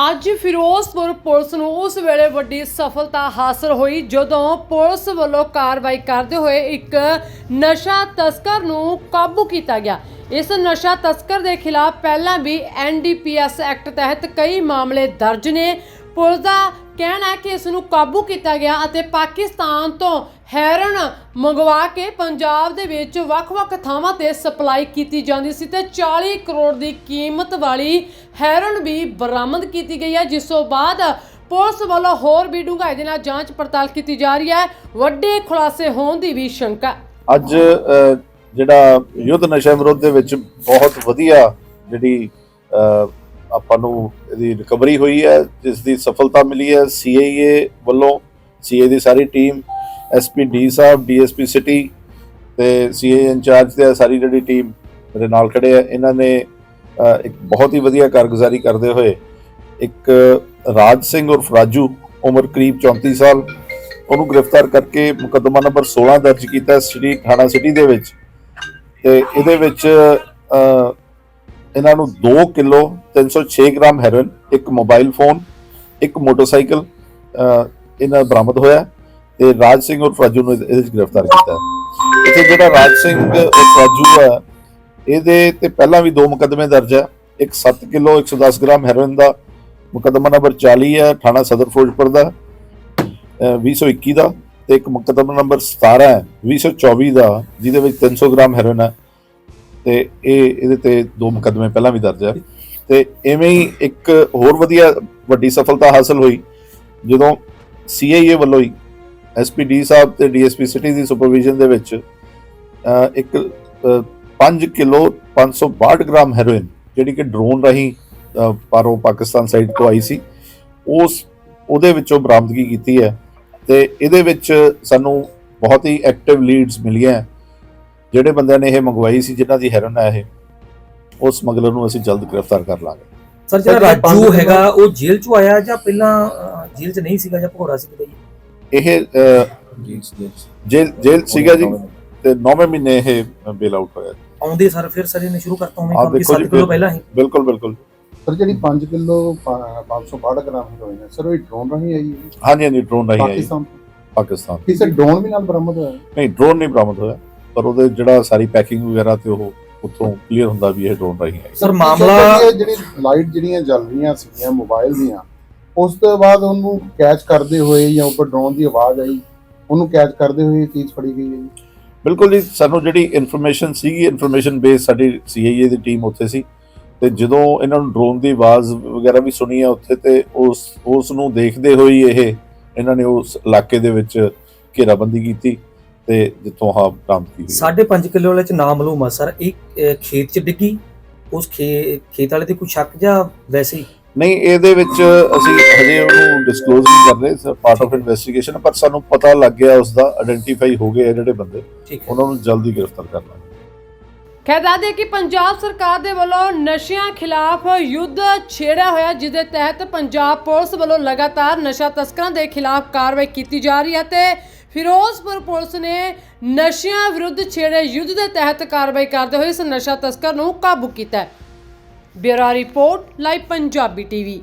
ਅੱਜ ਫਿਰੋਜ਼ਪੁਰ ਪੁਲਿਸ ਨੂੰ ਉਸ ਵੇਲੇ ਵੱਡੀ ਸਫਲਤਾ ਹਾਸਲ ਹੋਈ ਜਦੋਂ ਪੁਲਿਸ ਵੱਲੋਂ ਕਾਰਵਾਈ ਕਰਦੇ ਹੋਏ ਇੱਕ ਨਸ਼ਾ ਤਸਕਰ ਨੂੰ ਕਾਬੂ ਕੀਤਾ ਗਿਆ। ਇਸ ਨਸ਼ਾ ਤਸਕਰ ਦੇ ਖਿਲਾਫ ਪਹਿਲਾਂ ਵੀ ਐਨਡੀਪੀਐਸ ਐਕਟ ਤਹਿਤ ਕਈ ਮਾਮਲੇ ਦਰਜ ਨੇ। ਪੁਲਿਸ ਦਾ ਕਹਿਣਾ ਹੈ ਕਿ ਇਸ ਨੂੰ ਕਾਬੂ ਕੀਤਾ ਗਿਆ ਅਤੇ ਪਾਕਿਸਤਾਨ ਤੋਂ ਹੈਰਨ ਮੰਗਵਾ ਕੇ ਪੰਜਾਬ ਦੇ ਵਿੱਚ ਵੱਖ-ਵੱਖ ਥਾਵਾਂ ਤੇ ਸਪਲਾਈ ਕੀਤੀ ਜਾਂਦੀ ਸੀ ਤੇ 40 ਕਰੋੜ ਦੀ ਕੀਮਤ ਵਾਲੀ ਹੈਰਨ ਵੀ ਬਰਾਮਦ ਕੀਤੀ ਗਈ ਹੈ, ਜਿਸ ਤੋਂ ਬਾਅਦ ਪੁਲਿਸ ਵੱਲੋਂ ਹੋਰ ਵੀ ਡੂੰਘਾਈ ਦੇ ਨਾਲ ਜਾਂਚ ਪੜਤਾਲ ਕੀਤੀ ਜਾ ਰਹੀ ਹੈ। ਵੱਡੇ ਖੁਲਾਸੇ ਹੋਣ ਦੀ ਵੀ ਸ਼ੰਕਾ ਅੱਜ ਜਿਹੜਾ ਯੁੱਧ ਨਸ਼ਾ ਵਿਰੋਧ ਦੇ ਵਿੱਚ ਬਹੁਤ ਵਧੀਆ ਜਿਹੜੀ ਆਪਾਂ ਨੂੰ ਇਹਦੀ ਰਿਕਵਰੀ ਹੋਈ ਹੈ, ਜਿਸ ਦੀ ਸਫਲਤਾ ਮਿਲੀ ਹੈ। ਸੀਆਈਏ ਵੱਲੋਂ ਸੀਏ ਦੀ ਸਾਰੀ ਟੀਮ ਐਸਪੀ ਡੀ ਸਾਹਿਬ ਡੀਐਸਪੀ ਸਿਟੀ ਤੇ ਸੀਏ ਇੰਚਾਰਜ ਤੇ ਸਾਰੀ ਜਿਹੜੀ ਟੀਮ ਮੇਰੇ ਨਾਲ ਖੜੇ ਆ। ਇਹਨਾਂ ਨੇ ਇੱਕ ਬਹੁਤ ਹੀ ਵਧੀਆ ਕਾਰਗੁਜ਼ਾਰੀ ਕਰਦੇ ਹੋਏ ਇੱਕ ਰਾਜ ਸਿੰਘ ਉਰਫ ਰਾਜੂ, ਉਮਰ ਕਰੀਬ 34 ਸਾਲ, ਉਹਨੂੰ ਗ੍ਰਿਫਤਾਰ ਕਰਕੇ ਮੁਕੱਦਮਾ ਨੰਬਰ 16 ਦਰਜ ਕੀਤਾ ਸਿਟੀ ਥਾਣਾ ਸਿਟੀ ਦੇ ਵਿੱਚ। ਤੇ ਇਹਦੇ ਵਿੱਚ ਇਹਨਾਂ ਨੂੰ 2 ਕਿਲੋ 306 ਗ੍ਰਾਮ ਹੈਰੋਇਨ, ਇੱਕ ਮੋਬਾਈਲ ਫੋਨ, ਇੱਕ ਮੋਟਰਸਾਈਕਲ ਇਹਨਾਂ ਬਰਾਮਦ ਹੋਇਆ। ਤੇ ਰਾਜ ਸਿੰਘ ਉਰਫ ਰਾਜੂ ਨੂੰ ਇਹਦੇ ਇਹਦੇ ਵਿੱਚ ਗ੍ਰਿਫਤਾਰ ਕੀਤਾ ਹੈ। ਇੱਥੇ ਜਿਹੜਾ ਰਾਜ ਸਿੰਘ ਉਰਫ ਰਾਜੂ ਹੈ ਇਹਦੇ ਤੇ ਪਹਿਲਾਂ ਵੀ ਦੋ ਮੁਕੱਦਮੇ ਦਰਜ ਹੈ ਇੱਕ 7 ਕਿਲੋ 110 ਗ੍ਰਾਮ ਹੈਰੋਇਨ ਦਾ ਮੁਕੱਦਮਾ ਨੰਬਰ 40 ਹੈ ਥਾਣਾ ਸਦਰ ਫਿਰੋਜ਼ਪੁਰ ਦਾ ਅ, 2021 ਦਾ ਤੇ ਇੱਕ ਮੁਕੱਦਮਾ ਨੰਬਰ 17 ਹੈ 2024 ਦਾ ਜਿਹਦੇ ਵਿੱਚ 300 ਗ੍ਰਾਮ ਹੈਰੋਇਨ ਹੈ ਤੇ ਇਹ ਇਹਦੇ ਤੇ ਦੋ ਮੁਕੱਦਮੇ ਪਹਿਲਾਂ ਵੀ ਦਰਜ ਹੈ ਤੇ ਐਵੇਂ ਹੀ ਇੱਕ ਹੋਰ ਵਧੀਆ ਵੱਡੀ ਸਫਲਤਾ ਹਾਸਲ ਹੋਈ ਜਦੋਂ ਸੀਆਈਏ ਵੱਲੋਂ ਹੀ ਐਸਪੀਡੀ ਸਾਹਿਬ ਤੇ ਡੀਐਸਪੀ ਸਿਟੀ ਦੀ ਸੁਪਰਵਿਜ਼ਨ ਦੇ ਵਿੱਚ ਇੱਕ 5 ਕਿਲੋ 562 ਗ੍ਰਾਮ ਹੈਰੋਇਨ ਜਿਹੜੀ ਕਿ ਡਰੋਨ ਰਾਹੀਂ ਪਾਰੋਂ ਪਾਕਿਸਤਾਨ ਸਾਈਡ ਤੋਂ ਆਈ ਸੀ ਉਸ ਉਹਦੇ ਵਿੱਚੋਂ ਬਰਾਮਦਗੀ ਕੀਤੀ ਹੈ ਤੇ ਇਹਦੇ ਵਿੱਚ ਸਾਨੂੰ ਬਹੁਤ ਹੀ ਐਕਟਿਵ ਲੀਡਸ ਮਿਲੀਆਂ ਹੈ। ਜਿਹੜੇ ਬੰਦਿਆਂ ਨੇ ਇਹ ਮੰਗਵਾਈ ਸੀ ਜਿਨ੍ਹਾਂ ਦੀ ਹੈਰਨ ਹੈ ਇਹ ਉਸ ਸਮਗਲਰ ਨੂੰ ਅਸੀਂ ਜਲਦ ਗ੍ਰਿਫਤਾਰ ਕਰ ਲਾਂਗੇ ਸਰ ਜਿਹੜਾ ਰਾਜੂ ਹੈਗਾ ਉਹ ਜੇਲ੍ਹ ਚੋਂ ਆਇਆ ਜਾਂ ਪਹਿਲਾਂ ਜੇਲ੍ਹ 'ਚ ਨਹੀਂ ਸੀਗਾ ਜਾਂ ਭਗੌੜਾ ਸੀ ਕਿਤੇ ਇਹ ਅ, ਜੇਲ੍ਹ ਜੇਲ੍ਹ ਸੀਗਾ ਜੀ ਤੇ 9ਵੇਂ ਮਹੀਨੇ ਇਹ ਬੇਲ ਆਊਟ ਹੋਇਆ ਆਉਂਦੇ ਸਰ ਫਿਰ ਸਰ ਇਹਨੇ ਸ਼ੁਰੂ ਕਰਤਾ ਹੋਵੇ ਆਹ ਕੰਮ ਕਿ ਦੇਖੋ 7 ਜੀ, ਕਿਲੋ ਪਹਿਲਾਂ ਹੀ। ਬਿਲਕੁਲ ਬਿਲਕੁਲ। ਸਰ ਜਿਹੜੀ 5 ਕਿਲੋ 562 ਗ੍ਰਾਮ ਹੈਰੋਇਨ ਹੈ ਸਰ ਉਹ ਡਰੋਨ ਰਾਹੀਂ ਆਈ ਹੈ? ਹਾਂਜੀ ਹਾਂਜੀ ਡਰੋਨ ਰਾਹੀਂ ਆਈ ਪਾਕਿਸਤਾਨ ਪਾਕਿਸਤਾਨ ਕਿਸੇ ਡਰੋਨ ਵੀ ਨਾਲ ਬਰਾਮਦ ਹੋਇਆ? ਨਹੀਂ ਡਰੋਨ ਨਹੀਂ ਬਰਾਮਦ ਹੋਇਆ ਪਰ ਉਹਦੇ ਜਿਹੜਾ ਸਾਰੀ ਪੈਕਿੰਗ ਵਗੈਰਾ ਤੇ ਉਹ ਉੱਥੋਂ ਕਲੀਅਰ ਹੁੰਦਾ ਵੀ ਇਹ ਡਰੋਨ ਰਾਹੀਂ ਆਈ ਸਰ ਮਾਮਲਾ ਜਿਹੜੀ ਇਹ ਜਿਹੜੀ ਲਾਈਟ ਜਿਹੜੀਆਂ ਜਲ ਰਹੀਆਂ ਸੀਗੀਆਂ ਮੋਬਾਈਲ ਦੀਆਂ ਉਸ ਤੋਂ ਬਾਅਦ ਉਹਨੂੰ ਕੈਚ ਕਰਦੇ ਹੋਏ ਜਾਂ ਉੱਪਰ ਡਰੋਨ ਦੀ ਆਵਾਜ਼ ਆਈ ਉਹਨੂੰ ਕੈਚ ਕਰਦੇ ਹੋਏ ਇਹ ਚੀਜ਼ ਫੜੀ ਗਈ ਹੈ ਜੀ। ਬਿਲਕੁਲ ਜੀ ਸਾਨੂੰ ਜਿਹੜੀ ਇਨਫੋਰਮੇਸ਼ਨ ਸੀਗੀ ਇਨਫੋਰਮੇਸ਼ਨ ਬੇਸ ਸਾਡੀ ਸੀਆਈਏ ਦੀ ਟੀਮ ਉੱਥੇ ਸੀ ਤੇ ਜਦੋਂ ਇਹਨਾਂ ਨੂੰ ਡਰੋਨ ਦੀ ਆਵਾਜ਼ ਵਗੈਰਾ ਵੀ ਸੁਣੀ ਹੈ ਉੱਥੇ ਤੇ ਉਸ ਉਸ ਨੂੰ ਦੇਖਦੇ ਹੋਏ ਹੀ ਇਹ ਇਹਨਾਂ ਨੇ ਉਸ ਇਲਾਕੇ ਦੇ ਵਿੱਚ ਘੇਰਾਬੰਦੀ ਕੀਤੀ ਤੇ ਜਿੱਥੋਂ ਆਹ ਬਰਾਮਦ ਕੀਤੀ 5.5 ਕਿਲੋ ਵਾਲੇ ਚ ਨਾਮ ਮਾਲੂਮ ਆ ਸਰ ਇਹ ਖੇਤ 'ਚ ਡਿੱਗੀ ਉਸ ਖੇਤ ਵਾਲੇ ਤੇ ਕੋਈ ਸ਼ੱਕ ਜਾਂ ਵੈਸੇ ਹੀ? ਨਹੀਂ ਇਹਦੇ ਵਿੱਚ ਅਸੀਂ ਹਜੇ ਉਹਨੂੰ ਡਿਸਕਲੋਜ਼ ਨਹੀਂ ਕਰ ਰਹੇ ਪਾਰਟ ਆਫ ਇਨਵੈਸਟੀਗੇਸ਼ਨ ਪਰ ਸਾਨੂੰ ਪਤਾ ਲੱਗ ਗਿਆ ਉਸ ਦਾ ਆਇਡੈਂਟੀਫਾਈ ਹੋ ਗਏ ਜਿਹੜੇ ਬੰਦੇ। ਉਹਨਾਂ ਨੂੰ ਜਲਦੀ ਗ੍ਰਿਫਤਾਰ ਕਰਨਾ ਦੱਸ ਦਈਏ ਕਿ ਪੰਜਾਬ ਸਰਕਾਰ ਦੇ ਵੱਲੋਂ ਨਸ਼ਿਆਂ ਖਿਲਾਫ ਯੁੱਧ ਛੇੜਿਆ ਹੋਇਆ ਜਿਸ ਦੇ ਤਹਿਤ ਪੰਜਾਬ ਪੁਲਿਸ ਵੱਲੋਂ ਲਗਾਤਾਰ ਨਸ਼ਾ ਤਸਕਰਾਂ ਦੇ ਖਿਲਾਫ ਕਾਰਵਾਈ ਕੀਤੀ ਜਾ ਰਹੀ ਹੈ ਤੇ ਫਿਰੋਜ਼ਪੁਰ ਪੁਲਿਸ ਨੇ ਨਸ਼ਿਆਂ ਵਿਰੁੱਧ ਛੇੜੇ ਯੁੱਧ ਦੇ ਤਹਿਤ ਕਾਰਵਾਈ ਕਰਦੇ ਹੋਏ ਇਸ ਨਸ਼ਾ ਤਸਕਰ ਨੂੰ ਕਾਬੂ ਕੀਤਾ ਹੈ। Bureau report live Punjabi TV.